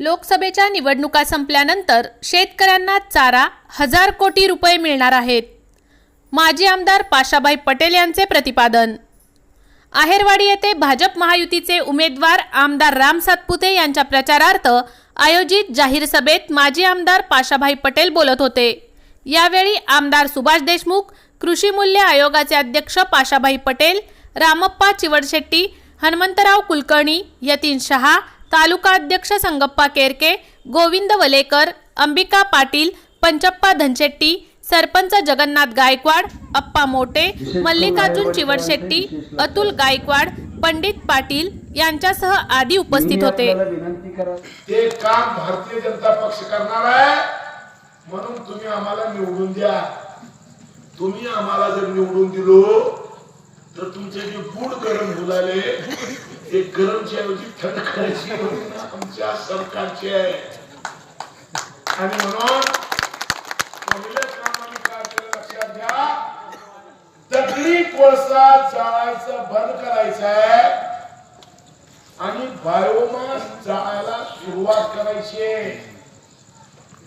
लोकसभेच्या निवडणुका संपल्यानंतर शेतकऱ्यांना चारा हजार कोटी रुपये मिळणार आहेत. माजी आमदार पाशाभाई पटेल यांचे प्रतिपादन. आहेरवाडी येथे भाजप महायुतीचे उमेदवार आमदार राम सातपुते यांच्या प्रचारार्थ आयोजित जाहीर सभेत माजी आमदार पाशाभाई पटेल बोलत होते. यावेळी आमदार सुभाष देशमुख कृषी मूल्य आयोगाचे अध्यक्ष पाशाभाई पटेल रामप्पा चिवडशेट्टी हनुमंतराव कुलकर्णी यतीन शहा तालुका अध्यक्ष संगप्पा केरके गोविंद वलेकर अंबिका पाटील पंचप्पा धनशेट्टी सरपंच जगन्नाथ गायकवाड अप्पा मोटे मल्लिकार्जुन चिवडशेट्टी अतुल गायकवाड पंडित पाटील यांच्यासह आदी उपस्थित होते. ते काम भारतीय जनता पक्ष करणार आहे. म्हणून तुम्ही आम्हाला निवडून द्या. तुम्ही आम्हाला जर निवडून दिलो तर तुमचे जे गुड गरम मुलाले हे गरमची ऐवजी थंड करायची. आमच्या सरकारची आहे. आणि म्हणून पहिलं काम काय केलं लक्षात घ्या. दगडी कोळसा जाळायचं बंद करायचं आहे आणि बायोमास जाळायला सुरुवात करायची. आहे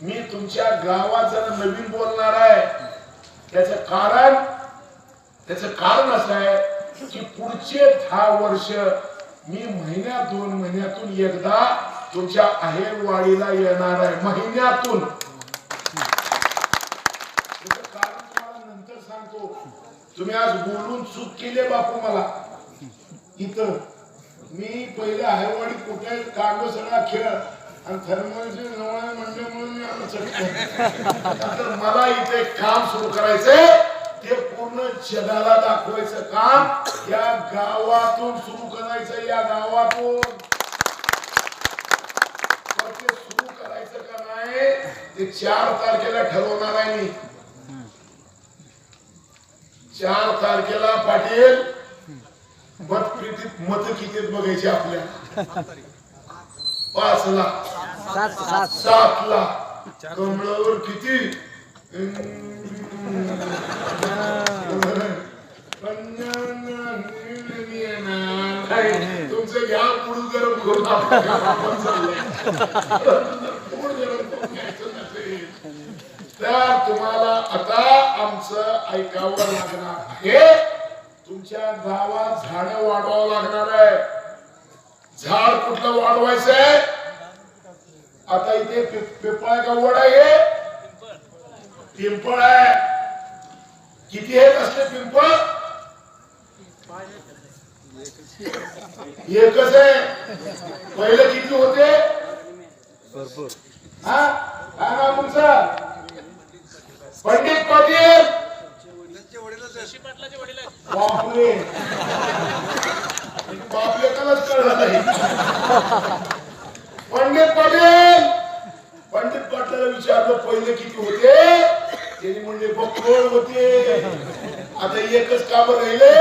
मी तुमच्या गावात जरा नवीन बोलणार आहे. त्याच कारण त्याच कारण असं आहे की पुढचे दहा वर्ष मी महिन्या दोन महिन्यातून एकदा तुमच्या आहेरवाडीला येणार आहे. महिन्यातून. कारण तुम्हाला नंतर सांगतो. तुम्ही आज बोलून चूक केली बापू मला. इथं. मी पहिले आहेरवाडी कुठे काढलो सगळा खेळ आणि थर्मलचे जवळ म्हणजे म्हणून तर मला इथे काम सुरू करायचंय. ते पूर्ण जगाला दाखवायचं काम या गावातून सुरू करायचं या गावातून? सुरू करायचं का नाही? ते चार तारखेला ठरवणार आहे मी. चार तारखेला पाटील मत किती मत किती बघायचे आपल्या? पाच लाख. सात लाख. कमळावर किती तुमचं घ्या पुढं गरम करून गरम करून घ्यायचं नसेल. तर तुम्हाला आता आमचं ऐकावं लागणार आहे. तुमच्या गावात झाड वाढवावं लागणार आहे. झाड कुठलं वाढवायचंय? आता इथे पिंपळ का वड आहे. पिंपळ आहे. किती आहेत असले पिंपळ? एकच आहे. पहिले किती होते? भरपूर. हा? काय नाव तुमचं पंडित पाटील? बापरे. बापले कलच कळलं नाही. पंडित पाटील? पंडित पाटलाला विचारलं पहिले किती होते? त्यांनी म्हणले बक्कोळ होते. आता एकच काम राहिले.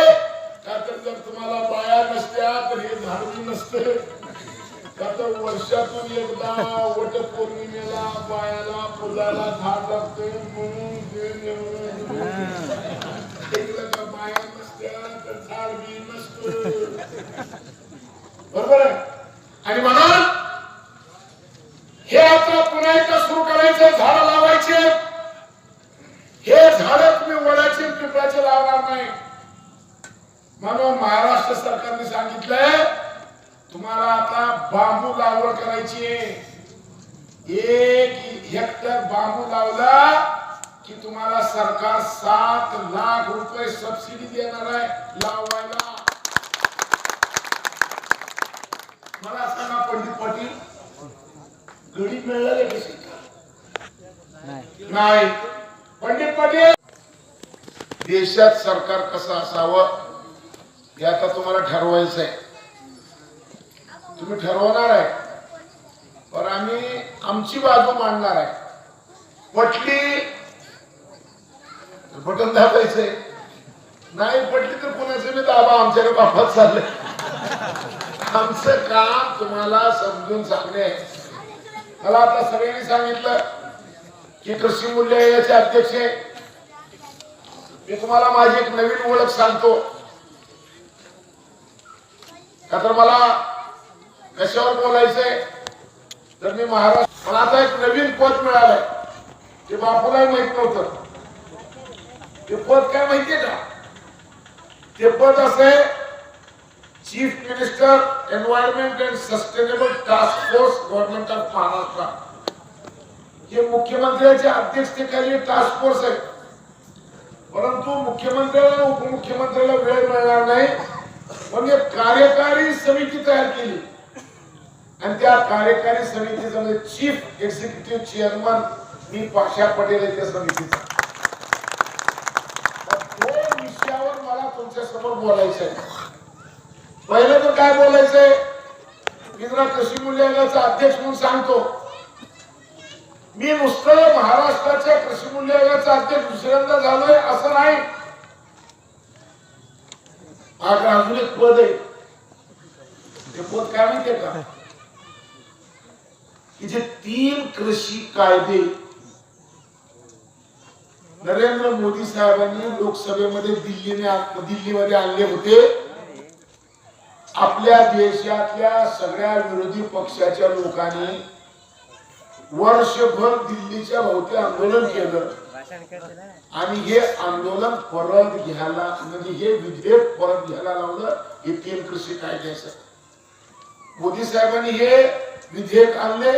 जर तुम्हाला बाया नसत्या तर हे झाड नसते. का तर वर्षातून एकदा वट पौर्णिमेला बायाला फुलाला झाड लागते. म्हणून बाया नसत्या तर झाड बी नसत. बरोबर आहे? आणि म्हणून हे आता पुन्हा एकदा सुरू करायचं झाड लावायचे. हे झाड तुम्ही वडाचे पिंपळाचे लावणार नाही. म्हणून महाराष्ट्र सरकारने सांगितलंय तुम्हाला आता बांबू लागवड करायची आहे. एक हेक्टर बांबू लावला की तुम्हाला सरकार सात लाख रुपये सबसिडी देणार आहे लावायला. मला सांगा पंडित पाटील गडी मिळाले नाही. पंडित पाटील देशात सरकार कसं असावं? हे आता तुम्हाला ठरवायचं आहे. तुम्ही ठरवणार आहे. पण आम्ही आमची बाजू मांडणार आहे. पटली बटन दाबायचंय. नाही पटली तर कुणाचे मी दाबा. आमच्याकडे बापात चालले. आमचं काम तुम्हाला समजून सांगणे आहे. मला आता सगळ्यांनी सांगितलं की कृषी मूल्य याचे अध्यक्ष आहे. मी तुम्हाला माझी एक नवीन ओळख सांगतो. का तर मला कशावर बोलायचंय? तर मी महाराष्ट्र मला आता एक नवीन पद मिळालंय. ते बापूलाही माहीत नव्हतं. ते पद काय माहितीये का? ते पद असे chief minister environment and sustainable task force government of Maharashtra. हे मुख्यमंत्र्यांच्या अध्यक्षतेखाली टास्क फोर्स आहे. परंतु मुख्यमंत्र्याला उपमुख्यमंत्र्याला वेळ मिळणार नाही. म्हणजे कार्यकारी समिती तयार केली. आणि त्या कार्यकारी समितीचा म्हणजे चीफ एक्झिक्युटिव्ह चेअरमन मी पाशा पटेल आहे त्या समितीचा. दोन विषयावर मला तुमच्यासमोर बोलायचं आहे पहिलं तर काय बोलायचंय? मी कृषी मूल्य अध्यक्ष म्हणून सांगतो. मी नुसतं महाराष्ट्राच्या कृषी मूल्य अध्यक्ष दुसऱ्यांदा झालोय असं नाही. आज अजून एक पद आहे. ते पद काय माहितीये का? की जे तीन कृषी कायदे नरेंद्र मोदी साहेबांनी लोकसभेमध्ये दिल्लीने दिल्लीमध्ये आणले होते. आपल्या देशातल्या सगळ्या विरोधी पक्षाच्या लोकांनी वर्षभर दिल्लीच्या भोवती आंदोलन केलं. आणि हे आंदोलन परत घ्यायला म्हणजे हे विधेयक परत घ्यायला लावलं हे तीन कृषी कायद्याचं. मोदी साहेबांनी हे विधेयक आणले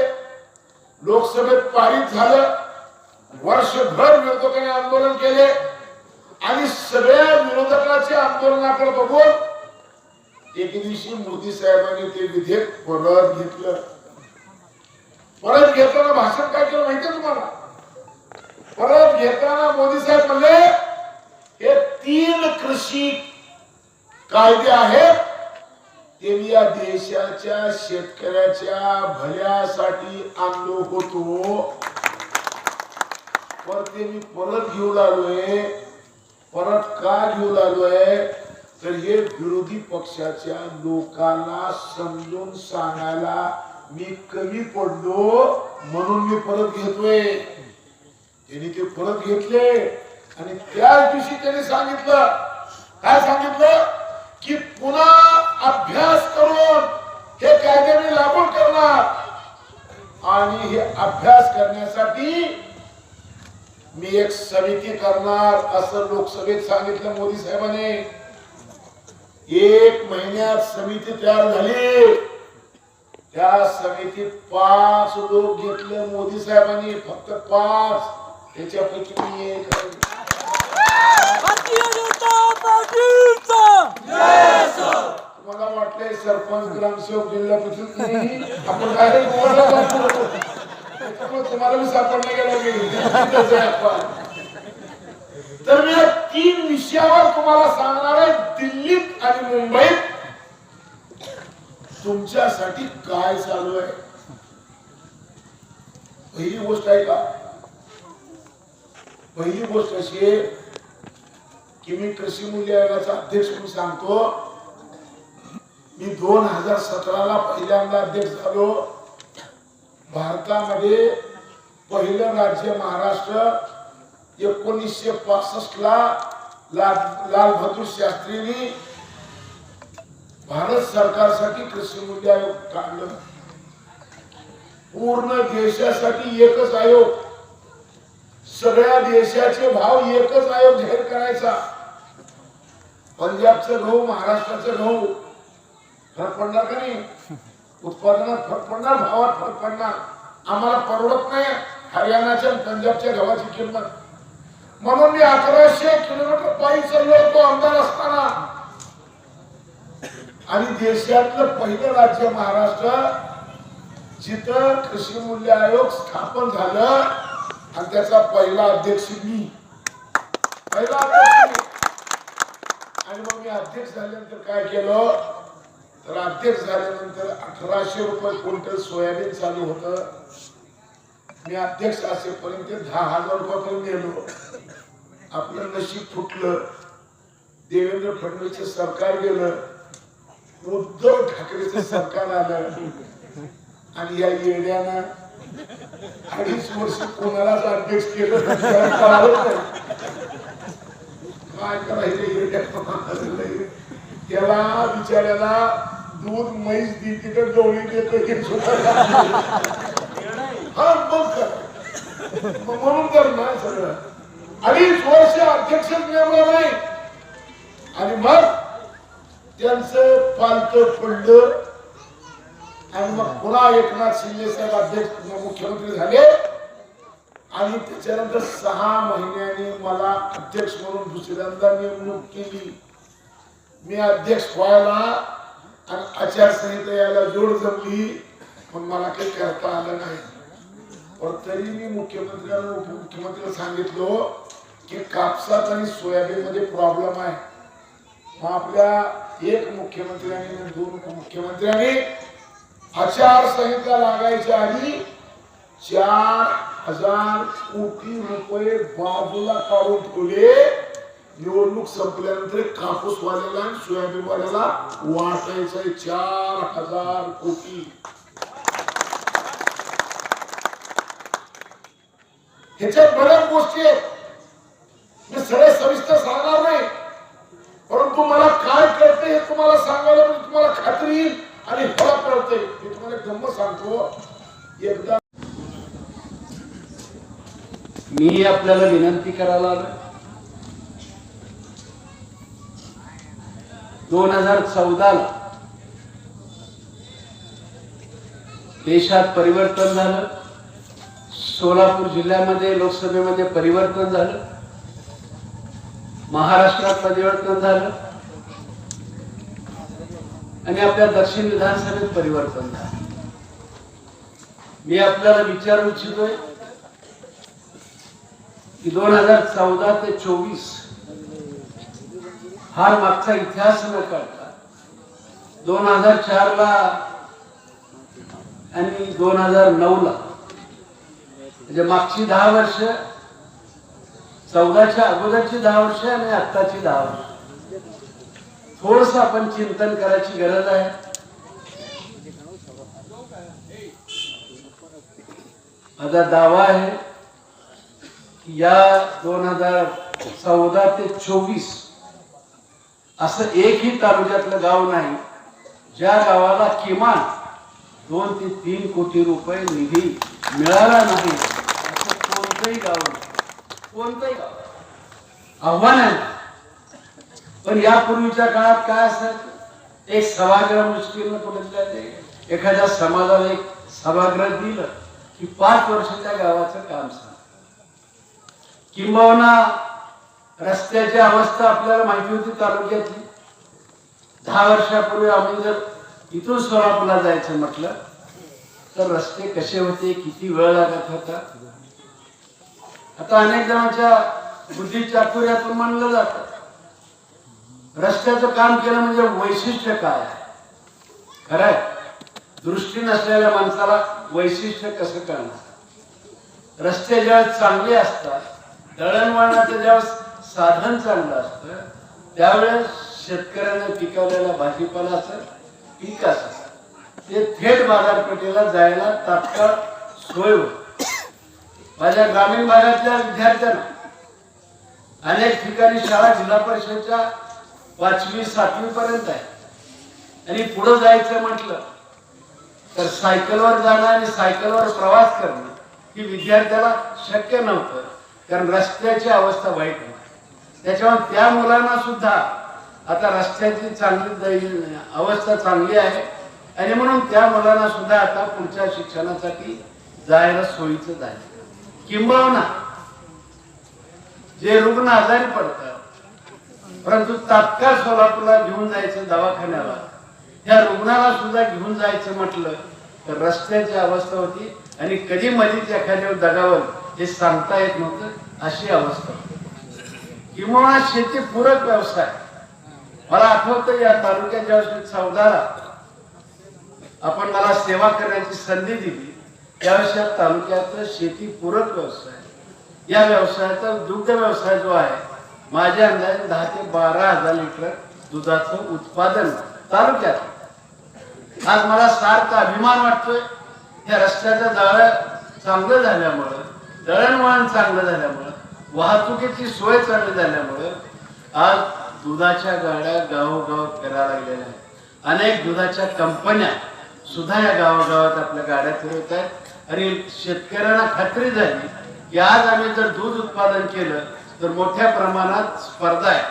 लोकसभेत पारित झालं वर्षभर विरोधकांनी आंदोलन केले आणि सगळ्या विरोधकांचे आंदोलनाकडे बघून एक दिवशी मोदी साहेबांनी ते विधेयक परत घेतलं. परत घेताना भाषण काय केलं माहितीये तुम्हाला? परत घेताना मोदी साहेब म्हणले हे तीन कृषी कायदे आहेत ते मी या देशाच्या शेतकऱ्याच्या भल्यासाठी आणलो होतो. पर ते मी परत घेऊ लागलोय परत का घेऊ लागलोय? तर हे विरोधी पक्षाच्या लोकांना समजून सांगायला मी कमी पडलो म्हणून मी परत घेतोय. त्यांनी ते परत घेतले आणि त्याच दिवशी त्यांनी सांगितलं काय सांगितलं? की पुन्हा अभ्यास करून हे कायदे मी लागू करणार. आणि हे अभ्यास करण्यासाठी मी एक समिती करणार असं लोकसभेत सांगितलं मोदी साहेबांनी. एक महिन्यात समिती तयार झाली. त्या समितीत पाच लोक घेतले मोदी साहेबांनी फक्त पाच. त्याच्यापैकी मी एक तुम्हाला वाटलंय सरपंच ग्रामसेवक जिल्हा परिषद नाही. आपण डायरेक्ट. त्याच्यामुळे तुम्हाला मी सापडलं गेलं आपण. तर मी तीन विषयावर तुम्हाला सांगणार आहे दिल्लीत आणि मुंबईत तुमच्यासाठी काय चालू आहे पहिली गोष्ट आहे का पहिली गोष्ट अशी आहे की मी कृषी मूल्य आयोगाचा अध्यक्ष म्हणून सांगतो मी दोन हजार सतराला पहिल्यांदा अध्यक्ष झालो. भारतामध्ये पहिलं राज्य महाराष्ट्र एकोणीसशे पासष्ट ला लाल बहादूर शास्त्रींनी भारत सरकारसाठी कृषी मूल्य आयोग काढलं. पूर्ण देशासाठी एकच आयोग. सगळ्या देशाचे भाव एकच आयोग जाहीर करायचा. पंजाबचं गहू महाराष्ट्राचं गहू. फरक पडणार का नाही? उत्पादनात फरक पडणार भावात फरक पडणार. आम्हाला परवडत नाही हरियाणाच्या पंजाबच्या गव्हाची किंमत. म्हणून मी अकराशे किलोमीटर पायी चाललो होतो आमदार असताना. आणि देशातलं पहिलं राज्य महाराष्ट्र जिथं कृषी मूल्य आयोग स्थापन झालं. आणि त्याचा पहिला अध्यक्ष मी. पहिला अध्यक्ष आणि मग मी अध्यक्ष झाल्यानंतर काय केलं? तर अध्यक्ष झाल्यानंतर अठराशे रुपये क्विंटल सोयाबीन चालू होतं. मी अध्यक्ष असेपर्यंत दहा हजार रुपयापर्यंत गेलो. आपलं नशीब फुटलं. देवेंद्र फडणवीसचं सरकार गेलं. उद्धव ठाकरेचं सरकार आलं. आणि या येड्यानं अडीच वर्ष कोणालाच अध्यक्ष केलं काय करायचं त्याला बिचाऱ्याला दूध म्हैस दिली तर डोळी देतो हे सुद्धा. हा मग म्हणून तर ना सगळं. अडीच वर्ष अध्यक्ष नेमला नाही आणि मग त्यांचं पालत पडलं आणि मग पुन्हा एकनाथ शिंदे साहेब अध्यक्ष मुख्यमंत्री झाले. आणि त्याच्यानंतर सहा महिन्यांनी मला अध्यक्ष म्हणून दुसऱ्यांदा नेमणूक केली. मी अध्यक्ष व्हायला आणि आचारसंहिता यायला जोड जमली पण मला काही करता आलं नाही. पण तरी मी मुख्यमंत्र्यांना उपमुख्यमंत्र्यांना सांगितलं की कापसात आणि सोयाबीन मध्ये प्रॉब्लेम आहे. मग आपल्या एक मुख्यमंत्र्यांनी आणि दोन उपमुख्यमंत्र्यांनी आचारसंहिता लागायच्या आधी चार हजार कोटी रुपये बाजूला काढून ठेवले. निवडणूक संपल्यानंतर कापूस वाल्याला आणि सोयाबीन वाल्याला वाटायचं आहे चार हजार कोटी. ह्याच्यात बऱ्याच गोष्टी आहेत. मी सगळे सविस्तर सांगणार नाही. परंतु मला काय कळते हे तुम्हाला सांगायला म्हणजे तुम्हाला खात्री येईल. आणि फळ कळते मी तुम्हाला गंमत सांगतो. एकदा मी आपल्याला विनंती करायला आलो दोन हजार चौदाला देशात परिवर्तन झालं. सोलापूर जिल्ह्यामध्ये लोकसभेमध्ये परिवर्तन झालं. महाराष्ट्रात परिवर्तन झालं. आणि आपल्या दक्षिण विधानसभेत परिवर्तन झालं. मी आपल्याला विचारू इच्छितोय की दोन हजार चौदा ते चोवीस हा मागचा इतिहास न काढता दोन हजार चार ला आणि दोन हजार नऊ ला म्हणजे मागची दहा वर्ष चौदाच्या अगोदरची दहा वर्ष आणि आत्ताची दहा वर्ष. थोडस आपण चिंतन करायची गरज आहे. माझा दावा आहे की या दोन हजार चौदा ते चोवीस असं एकही तालुक्यातलं गाव नाही ज्या गावाला किमान दोन ते तीन कोटी रुपये निधी मिळाला नाही असं कोणतंही गाव नाही. कोणतंही गाव आव्हान आहे. पण यापूर्वीच्या काळात काय असायचं? एक सभागृह मुश्किल कुठे एखाद्या समाजाला एक सभागृह दिलं की पाच वर्षाच्या गावाचं काम सांग किंबहुना रस्त्याची अवस्था आपल्याला माहिती होती तालुक्यातली. दहा वर्षापूर्वी आम्ही जर इथून सोलापूरला जायचं म्हटलं तर रस्ते कसे होते किती वेळ लागत होता? आता अनेक जणांच्या बुद्धी चातुर्यातून म्हणलं जातं. रस्त्याचं काम केलं म्हणजे वैशिष्ट्य काय आहे? खरंय? दृष्टी नसलेल्या माणसाला वैशिष्ट्य कसं करणार? रस्ते ज्यावेळेस चांगले असतात दळणवळणाचं ज्यावेळेस साधन चांगलं असतं त्यावेळेस शेतकऱ्याने पिकवलेल्या भाजीपालाचं पीक असतं. ते थेट बाजारपेठेला जायला तात्काळ सोय होते. माझ्या ग्रामीण भागातल्या विद्यार्थ्यांना अनेक ठिकाणी शाळा जिल्हा परिषदच्या पाचवी सातवी पर्यंत आहे. आणि पुढे जायचं म्हटलं तर सायकलवर जाणं आणि सायकलवर प्रवास करणं ही विद्यार्थ्याला शक्य नव्हतं. कारण रस्त्याची अवस्था वाईट होती. त्याच्यामुळे त्या मुलांना सुद्धा आता रस्त्याची चांगली अवस्था चांगली आहे. आणि म्हणून त्या मुलांना सुद्धा आता पुढच्या शिक्षणासाठी जायला सोयीचं झालं किंबहुना जे रुग्ण आजारी पडतात परंतु तात्काळ सोलापूरला घेऊन जायचं दवाखान्याला. त्या रुग्णाला सुद्धा घेऊन जायचं म्हटलं तर रस्त्याची अवस्था होती आणि कधी मधीच एखाद्यावर दगावर हे सांगता येत नव्हतं अशी अवस्था किंवा शेती पूरक व्यवसाय. मला आठवतं या तालुक्याच्या चौदाला आपण मला सेवा करण्याची संधी दिली. त्यावेळेस या तालुक्यात शेती पूरक व्यवसाय. या व्यवसायाचा दुग्ध व्यवसाय जो आहे माझ्या अंदाजे दहा ते बारा हजार लिटर दुधाचं उत्पादन तालुक्यात. आज मला सारखा अभिमान वाटतोय. या रस्त्याचं दळ चांगलं झाल्यामुळं दळणवळण चांगलं झाल्यामुळं वाहतुकीची सोय चांगली झाल्यामुळं आज दुधाच्या गाड्या गावोगाव फिरायला लागलेल्या आहेत. अनेक दुधाच्या कंपन्या सुद्धा या गावागावात आपल्या गाड्या फिरवत आहेत आणि शेतकऱ्यांना खात्री झाली की आज आम्ही जर दूध उत्पादन केलं तर मोठ्या प्रमाणात स्पर्धा आहे.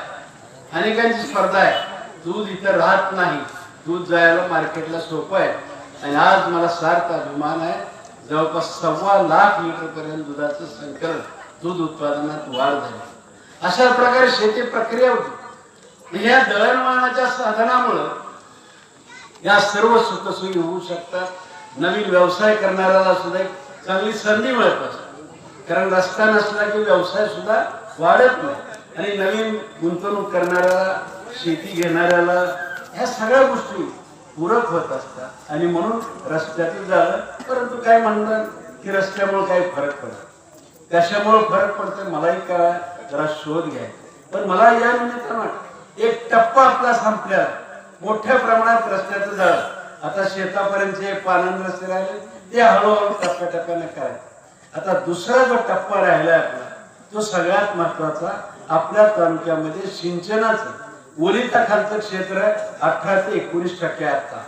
अनेकांची स्पर्धा आहे. दूध इथं राहत नाही. दूध जायला मार्केटला सोपं आहे. आणि आज मला सार्थ अभिमान आहे. जवळपास सव्वा लाख लिटर पर्यंत दुधाचं संकलन दूध उत्पादनात वाढ झाली. अशा प्रकारे शेती प्रक्रिया होती. या दळणवळणाच्या साधनामुळं या सर्व सुखसोयी होऊ शकतात. नवीन व्यवसाय करणाऱ्याला सुद्धा एक चांगली संधी मिळत असते कारण रस्ता नसला की व्यवसाय सुद्धा वाढत नाही. आणि नवीन गुंतवणूक करणाऱ्याला शेती घेणाऱ्याला ह्या सगळ्या गोष्टी पूरक होत असतात. आणि म्हणून रस्त्यातील झालं परंतु काय म्हणतात की रस्त्यामुळे काही फरक पडत कशामुळे फरक पडतो मलाही काय जरा शोध घ्या. पण मला या निमित्तानं एक टप्पा आपला संपल्या मोठ्या प्रमाणात रस्त्याचं झालं आता शेतापर्यंतचे पानन रस्ते राहिले ते हळूहळू टप्प्याटप्प्याने करायचे. आता दुसरा जो टप्पा राहिलाय आपला तो सगळ्यात महत्त्वाचा आपल्या तालुक्यामध्ये सिंचनाचं. ओलिताखालचं क्षेत्र अठरा ते एकोणीस टक्के आता.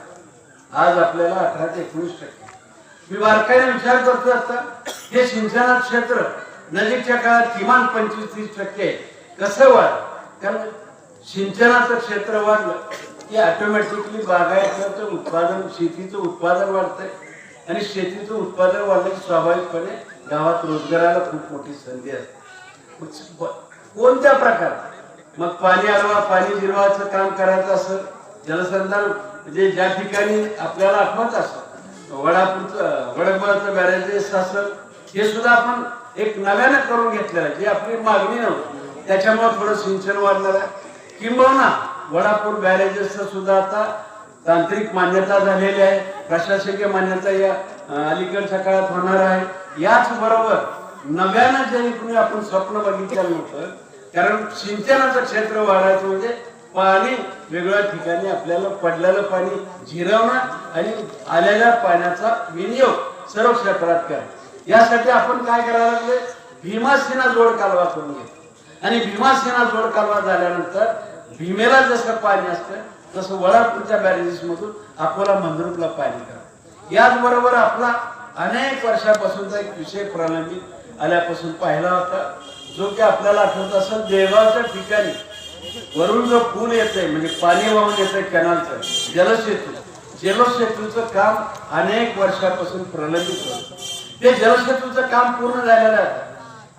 आज आपल्याला अठरा ते एकोणीस टक्के. मी बारकाईने विचार करतो आता हे सिंचना क्षेत्र नजीकच्या काळात किमान पंचवीस तीस टक्के कसं वाढ कारण सिंचनाचं क्षेत्र वाढलं की ऑटोमॅटिकली बागायतचं उत्पादन शेतीचं उत्पादन वाढतंय. आणि शेतीचं उत्पादन वाढलं की स्वाभाविकपणे गावात रोजगाराला खूप मोठी संधी असते. कोणत्या प्रकारात मग पाणी अडवा पाणी जिरवाचं काम करायचं असं जलसंधारण म्हणजे ज्या ठिकाणी आपल्याला आठवत असत वडापूरचं वडगावचं बॅरेजेस असं हे सुद्धा आपण एक नव्यानं करून घेतलेलं आहे. जी आपली मागणी नव्हती. त्याच्यामुळे थोडं सिंचन वाढणार आहे. किंबहुना वडापूर बॅरेजेसचं सुद्धा आता तांत्रिक मान्यता झालेली आहे. प्रशासकीय मान्यता या अलीकडच्या काळात होणार आहे. याच बरोबर नव्यानं जे आपण स्वप्न बघितलं नव्हतं. कारण सिंचनाचं क्षेत्र वाढायचं म्हणजे पाणी वेगळ्या ठिकाणी आपल्याला पडलेलं पाणी झिरवणं आणि आलेल्या पाण्याचा विनियोग सर्व क्षेत्रात करा यासाठी आपण काय करायला लागले? भीमासेना जोड कालवा करून घेतो आणि भीमासेना जोड कालवा झाल्यानंतर भीमेला जसं पाणी असतं तसं वळापूरच्या बॅरेजेसमधून अकोला मंदरूपला पाणी करा. याचबरोबर आपला अनेक वर्षापासूनचा एक विषय प्रलंबित आल्यापासून पाहिला होता. जो की आपल्याला आठवत असेल देगावच्या ठिकाणी वरून जो पूल येते म्हणजे पाणी वाहून येते कॅनलचं जलसेतू जलसेतूचं काम अनेक वर्षापासून प्रलंबित होतं. ते जलसेतूचं काम पूर्ण झालेलं आहे.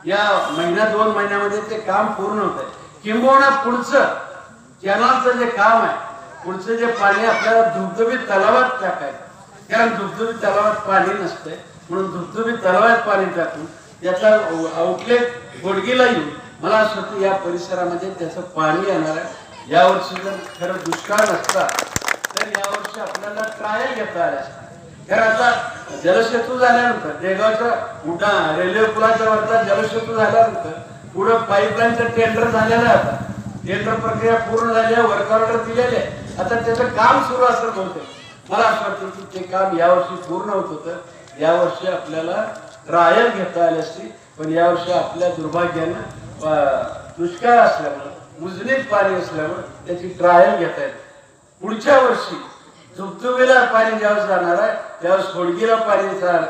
या महिन्या दोन महिन्यामध्ये ते काम पूर्ण होत आहे किंबहुना पुढचं कॅनलचं जे काम आहे पुढचं जे पाणी आपल्याला धुबधुबी तलावात टाकायचं. कारण धुबधुबी तलावात पाणी नसतंय. म्हणून धुबधुबी तलावात पाणी टाकून त्याचा आउटलेट गोडगीला येऊन मला असं वाटतं या परिसरामध्ये त्याचं पाणी येणार आहे. यावर्षी जर खरं दुष्काळ नसता तर यावर्षी आपल्याला ट्रायल घेता आल्या असत्या. कारण आता जलसेतू झाल्यानंतर देगावच्या उड्डा रेल्वे पुलाच्या वरचा जलसेतू झाल्यानंतर पुढं पाईपलाईनचं टेंडर झालेलं आहे आता. टेंडर प्रक्रिया पूर्ण झाली आहे वर्क ऑर्डर दिलेले आहे आता त्याचं काम सुरू असं होतं मला असं वाटतं की ते काम यावर्षी पूर्ण होत होतं. यावर्षी आपल्याला ट्रायल घेता आली असती. पण यावर्षी आपल्या दुर्भाग्यानं दुष्काळ असल्यामुळं मुजनीत पाणी असल्यामुळं त्याची ट्रायल घेता येत. पुढच्या वर्षी धबधबेला पाणी ज्यावेळेस जाणार आहे त्यावेळेस होडगीला पाणी जा-